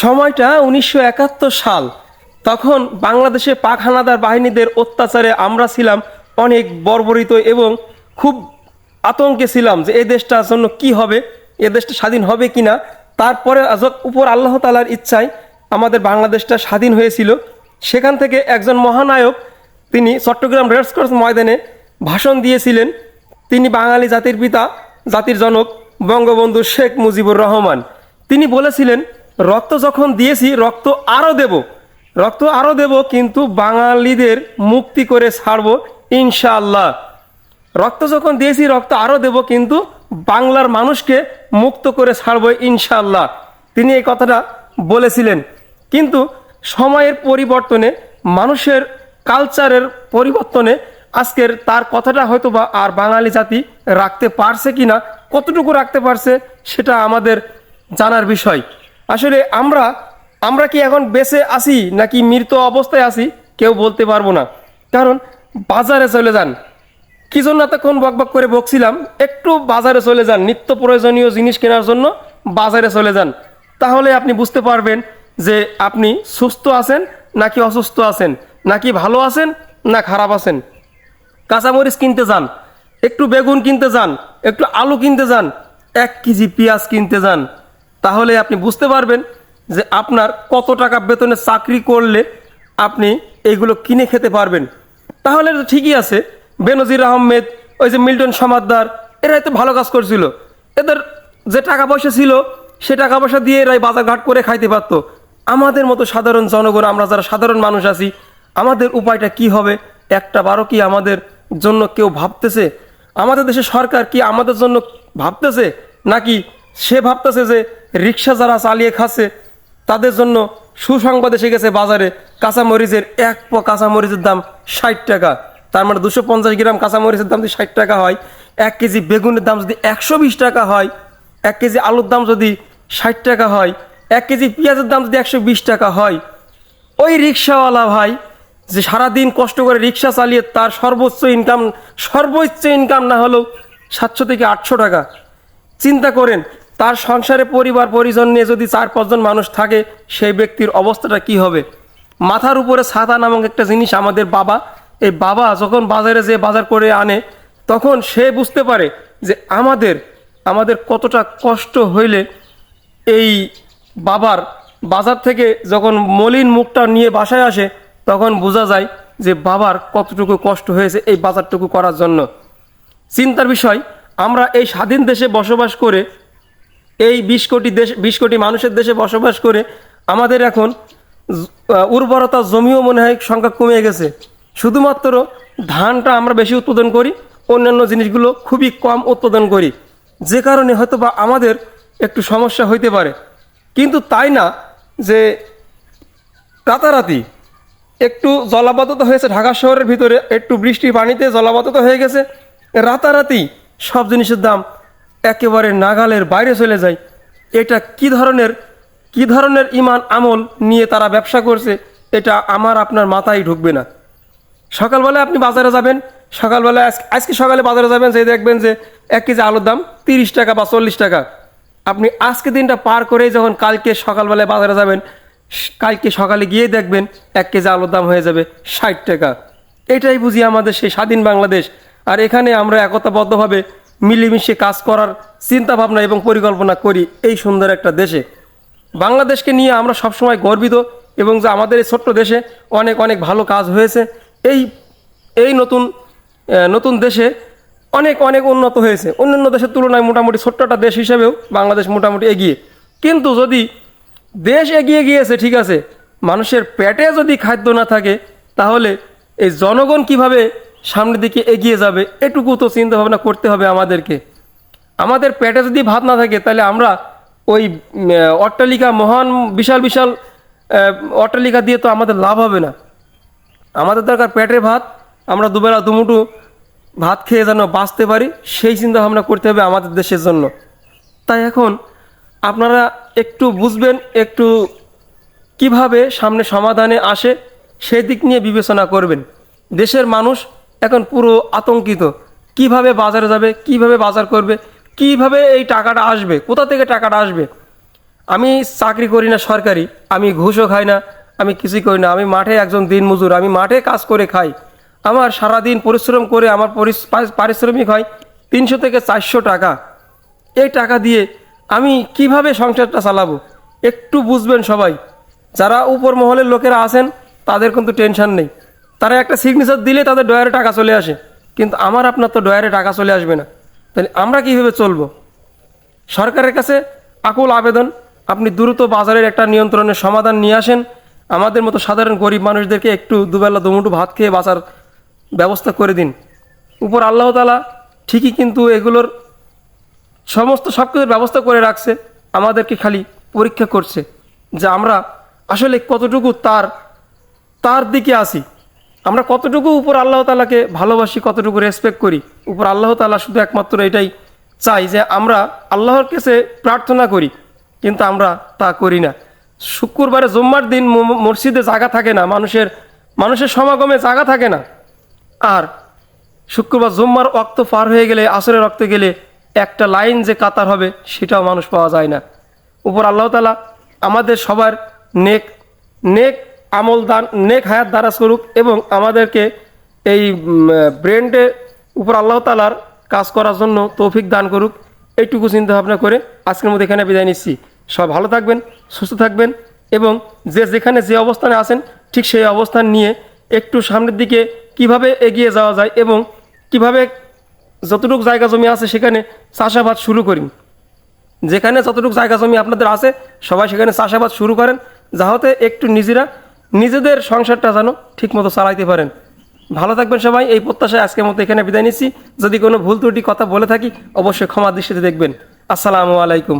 সময়টা উনিশশো একাত্তর সাল। তখন বাংলাদেশে পাক হানাদার বাহিনীদের অত্যাচারে আমরা ছিলাম অনেক বর্বরিত এবং খুব আতঙ্কে ছিলাম যে এই দেশটার জন্য কি হবে এ দেশটা স্বাধীন হবে কি না তারপরে উপর আল্লাহ তালার ইচ্ছায় আমাদের বাংলাদেশটা স্বাধীন হয়েছিল। সেখান থেকে একজন মহানায়ক, তিনি চট্টগ্রাম রেডক্রস ময়দানে ভাষণ দিয়েছিলেন। তিনি বাঙালি জাতির পিতা, জাতির জনক, বঙ্গবন্ধু শেখ মুজিবুর রহমান। তিনি বলেছিলেন রক্ত যখন দিয়েছি, রক্ত আরও দেব। রক্ত আরও দেব, কিন্তু বাঙালিদের মুক্তি করে ছাড়ব ইনশাআল্লাহ। রক্ত যখন দিয়েছি, রক্ত আরও দেব, কিন্তু বাংলার মানুষকে মুক্ত করে ছাড়ব ইনশাআল্লাহ। তিনি এই কথাটা বলেছিলেন। কিন্তু সময়ের পরিবর্তনে, মানুষের কালচারের পরিবর্তনে আজকের তার কথাটা হয়তো বা আর বাঙালি জাতি রাখতে পারছে কি না কতটুকু রাখতে পারছে, সেটা আমাদের জানার বিষয়। আসলে আমরা আমরা কি এখন বেঁচে আছি নাকি মৃত অবস্থায় আছি কেউ বলতে পারব না। কারণ বাজারে চলে যান। কি জন্য এতক্ষণ বক বক করে বকছিলাম? একটু বাজারে চলে যান। নিত্য প্রয়োজনীয় জিনিস কেনার জন্য বাজারে চলে যান। তাহলে আপনি বুঝতে পারবেন যে আপনি সুস্থ আছেন নাকি অসুস্থ আছেন, নাকি ভালো আছেন না খারাপ আছেন। কাঁচামরিচ কিনতে যান, একটু বেগুন কিনতে যান, একটু আলু কিনতে যান, এক কেজি পেঁয়াজ কিনতে যান তাহলে আপনি বুঝতে পারবেন যে আপনার কত টাকা বেতনে চাকরি করলে আপনি এইগুলো কিনে খেতে পারবেন। তাহলে তো ঠিকই আছে। বেনজির আহমেদ, ওই যে মিল্টন সমাদ্দার, এরাই তো ভালো কাজ করছিল। এদের যে টাকা পয়সা ছিল, সে টাকা পয়সা দিয়ে এরাই বাজারঘাট করে খাইতে পারতো। আমাদের মতো সাধারণ জনগণ, আমরা যারা সাধারণ মানুষ আছি, আমাদের উপায়টা কি হবে? একটা বারো কি আমাদের জন্য কেউ ভাবতেছে? আমাদের দেশের সরকার কি আমাদের জন্য ভাবতেছে? নাকি সে ভাবতেছে যে রিক্সা যারা চালিয়ে খাচ্ছে, তাদের জন্য সুসংবাদ এসে গেছে বাজারে, কাঁচামরিচের এক প কাঁচামরিচের দাম ষাট টাকা। তার মানে দুশো পঞ্চাশ গ্রাম কাঁচামরিচের দাম যদি ষাট টাকা হয়, এক কেজি বেগুনের দাম যদি একশো বিশ টাকা হয়, এক কেজি আলুর দাম যদি ষাট টাকা হয়, এক কেজি পেঁয়াজের দাম যদি একশো বিশ টাকা হয়। ওই রিক্সাওয়ালা ভাই যে সারাদিন কষ্ট করে রিক্সা চালিয়ে তার সর্বোচ্চ ইনকাম সর্বোচ্চ ইনকাম না হলেও সাতশো থেকে আটশো টাকা। চিন্তা করেন তার সংসারে পরিবার, পরিজন নিয়ে যদি চার পাঁচজন মানুষ থাকে, সেই ব্যক্তির অবস্থাটা কি হবে? মাথার উপরে ছাতা নামক একটা জিনিস আমাদের বাবা, এই বাবা যখন বাজারে যে বাজার করে আনে, তখন সে বুঝতে পারে যে আমাদের আমাদের কতটা কষ্ট হইলে এই বাবার বাজার থেকে যখন মলিন মুখটা নিয়ে বাসায় আসে, তখন বোঝা যায় যে বাবার কতটুকু কষ্ট হয়েছে এই বাজারটুকু করার জন্য। চিন্তার বিষয়, আমরা এই স্বাধীন দেশে বসবাস করে এই বিশ কোটি দেশ, বিশ কোটি মানুষের দেশে বসবাস করে আমাদের এখন উর্বরতা জমিও মনে হয় সংখ্যা কমে গেছে। শুধুমাত্র ধানটা আমরা বেশি উৎপাদন করি, অন্যান্য জিনিসগুলো খুবই কম উৎপাদন করি। যে কারণে হয়তো বা আমাদের একটু সমস্যা হইতে পারে। কিন্তু তাই না যে রাতারাতি একটু জলাবদ্ধতা হয়েছে ঢাকা শহরের ভিতরে, একটু বৃষ্টির পানিতে জলাবদ্ধতা হয়ে গেছে, রাতারাতি সব জিনিসের দাম একেবারে নাগালের বাইরে চলে যায়। এটা কি ধরনের কি ধরনের ইমান আমল নিয়ে তারা ব্যবসা করছে, এটা আমার আপনার মাথায় ঢুকবে না। সকালবেলায় আপনি বাজারে যাবেন সকালবেলায় আজ- আজকে সকালে বাজারে যাবেন সেই দেখবেন যে এক কেজি আলুর দাম তিরিশ টাকা বা চল্লিশ টাকা। আপনি আজকে দিনটা পার করেই যখন কালকে সকালবেলায় বাজারে যাবেন কালকে সকালে গিয়ে দেখবেন এক কেজি আলুর দাম হয়ে যাবে ষাট টাকা। এটাই বুঝি আমাদের সেই স্বাধীন বাংলাদেশ। আর এখানে আমরা একতাবদ্ধভাবে মিলেমিশে কাজ করার চিন্তা ভাবনা এবং পরিকল্পনা করি এই সুন্দর একটা দেশে। বাংলাদেশকে নিয়ে আমরা সবসময় গর্বিত এবং যে আমাদের এই ছোট্ট দেশে অনেক অনেক ভালো কাজ হয়েছে। এই এই নতুন নতুন দেশে অনেক অনেক উন্নত হয়েছে। অন্যান্য দেশের তুলনায় মোটামুটি ছোট্ট দেশ হিসেবেও বাংলাদেশ মোটামুটি এগিয়ে। কিন্তু যদি দেশ এগিয়ে গিয়েছে, ঠিক আছে, মানুষের পেটে যদি খাদ্য না থাকে, তাহলে এই জনগণ কীভাবে সামনের দিকে এগিয়ে যাবে, এটুকু তো চিন্তা ভাবনা করতে হবে আমাদেরকে। আমাদের পেটে যদি ভাত না থাকে, তাহলে আমরা ওই অট্টালিকা মহান, বিশাল বিশাল অট্টালিকা দিয়ে তো আমাদের লাভ হবে না। আমাদের দরকার পেটের ভাত, আমরা দুবেলা দুমুঠু ভাত খেয়ে যেন বাঁচতে পারি, সেই চিন্তা ভাবনা করতে হবে আমাদের দেশের জন্য। তাই এখন আপনারা একটু বুঝবেন, একটু কীভাবে সামনে সমাধানে আসে, সেই দিক নিয়ে বিবেচনা করবেন। দেশের মানুষ এখন পুরো আতঙ্কিত। কীভাবে বাজারে যাবে, কীভাবে বাজার করবে, কীভাবে এই টাকাটা আসবে, কোথা থেকে টাকাটা আসবে? আমি চাকরি করি না সরকারি, আমি ঘুষও খাই না, আমি কিছুই করি না। আমি মাঠে একজন দিনমজুর, আমি মাঠে কাজ করে খাই। আমার সারাদিন পরিশ্রম করে আমার পারিশ্রমিক হয় তিনশো থেকে চারশো টাকা। এই টাকা দিয়ে আমি কীভাবে সংসারটা চালাবো? একটু বুঝবেন সবাই। যারা উপর মহলের লোকেরা আছেন, তাদের কিন্তু টেনশন নেই। তারা একটা সিগনেচার দিলে তাদের ডয়ারে টাকা চলে আসে। কিন্তু আমার, আপনার তো ডয়ারে টাকা চলে আসবে না। তাহলে আমরা কীভাবে চলবো? সরকারের কাছে আকুল আবেদন। আপনি দ্রুত বাজারের একটা নিয়ন্ত্রণের সমাধান নিয়ে আসেন। আমাদের মতো সাধারণ গরিব মানুষদেরকে একটু দুবেলা দুমুঠু ভাত খেয়ে বাঁচার ব্যবস্থা করে দিন। উপর আল্লাহ তালা ঠিকই কিন্তু এগুলোর সমস্ত সব কিছুর ব্যবস্থা করে রাখছে। আমাদেরকে খালি পরীক্ষা করছে যে আমরা আসলে কতটুকু তার তার দিকে আসি আমরা কতটুকু উপর আল্লাহ তালাকে ভালোবাসি, কতটুকু রেসপেক্ট করি, উপর আল্লাহ তালা শুধু একমাত্র এটাই চাই যে আমরা আল্লাহর কাছে প্রার্থনা করি, কিন্তু আমরা তা করি না। শুক্রবারে জুম্মার দিন মসজিদে জায়গা থাকে না, মানুষের মানুষের সমাগমে জায়গা থাকে না। আর শুক্রবার জুম্মার রক্ত পার হয়ে গেলে, আসরের রক্ত গেলে একটা লাইন যে কাতার হবে, সেটাও মানুষ পাওয়া যায় না। উপর আল্লাহ তালা আমাদের সবার নেক নেক আমল দান, নেক হায়াত দারাজ করুক এবং আমাদেরকে এই ব্রেন্ডে উপর আল্লাহ তালার কাজ করার জন্য তৌফিক দান করুক। এইটুকু চিন্তা ভাবনা করে আজকের মধ্যে এখানে বিদায় নিচ্ছি। সব ভালো থাকবেন, সুস্থ থাকবেন এবং যে যেখানে যে অবস্থানে আছেন, ঠিক সেই অবস্থান নিয়ে একটু সামনের দিকে কীভাবে এগিয়ে যাওয়া যায় এবং কীভাবে যতটুকু জায়গা জমি আছে সেখানে চাষাবাদ শুরু করি যেখানে যতটুকু জায়গা জমি আপনাদের আছে, সবাই সেখানে চাষাবাদ শুরু করেন যাহতে একটু নিজেরা নিজেদের সংসারটা যেন ঠিকমতো চালাইতে পারেন। ভালো থাকবেন সবাই, এই প্রত্যাশায় আজকের মতো এখানে বিদায় নিচ্ছি। যদি কোনো ভুল ত্রুটি কথা বলে থাকি, অবশ্যই ক্ষমা দৃষ্টিতে দেখবেন। আসসালামু আলাইকুম।